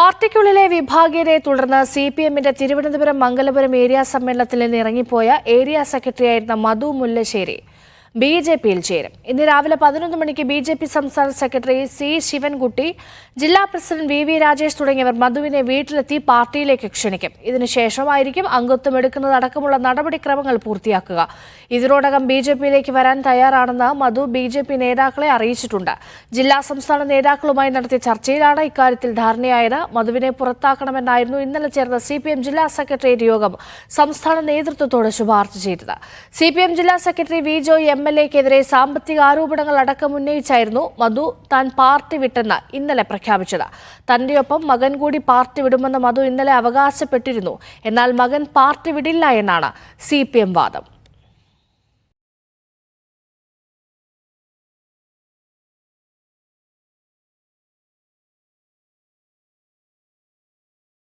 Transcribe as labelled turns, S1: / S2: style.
S1: പാർട്ടിക്കുള്ളിലെ വിഭാഗീയതയെ തുടർന്ന് C P എമ്മിന്റെ Thiruvananthapuram Mangalapuram area സമ്മേളനത്തിൽ നിന്ന് ഇറങ്ങിപ്പോയ ഏരിയ സെക്രട്ടറിയായിരുന്ന മധു മുല്ലശ്ശേരി. ബി ജെ പിയിൽ ചേരും. ഇന്ന് രാവിലെ പതിനൊന്ന് മണിക്ക് ബി ജെ പി സംസ്ഥാന സെക്രട്ടറി സി ശിവൻകുട്ടി ജില്ലാ പ്രസിഡന്റ് വി വി രാജേഷ് തുടങ്ങിയവർ മധുവിനെ വീട്ടിലെത്തി പാർട്ടിയിലേക്ക് ക്ഷണിക്കും. ഇതിനുശേഷമായിരിക്കും അംഗത്വം എടുക്കുന്നതടക്കമുള്ള നടപടിക്രമങ്ങൾ പൂർത്തിയാക്കുക. ഇതിനോടകം ബി ജെ പിയിലേക്ക് വരാൻ തയ്യാറാണെന്ന് മധു ബി ജെ പി നേതാക്കളെ അറിയിച്ചിട്ടുണ്ട്. ജില്ലാ സംസ്ഥാന നേതാക്കളുമായി നടത്തിയ ചർച്ചയിലാണ് ഇക്കാര്യത്തിൽ ധാരണയായത്. മധുവിനെ പുറത്താക്കണമെന്നായിരുന്നു ഇന്നലെ ചേർന്ന സി പി എം ജില്ലാ സെക്രട്ടേറിയറ്റ് യോഗം സംസ്ഥാന നേതൃത്വത്തോട് ശുപാർശ ചെയ്തത്. സി പി എം ജില്ലാ secretary V Joy M. L എക്കെതിരെ സാമ്പത്തിക ആരോപണങ്ങൾ അടക്കം ഉന്നയിച്ചായിരുന്നു മധു താൻ പാർട്ടി വിട്ടെന്ന് ഇന്നലെ പ്രഖ്യാപിച്ചത്. തന്റെയൊപ്പം മകൻ കൂടി പാർട്ടി വിടുമെന്ന് മധു ഇന്നലെ അവകാശപ്പെട്ടിരുന്നു. എന്നാൽ മകൻ പാർട്ടി വിടില്ല എന്നാണ് സി വാദം.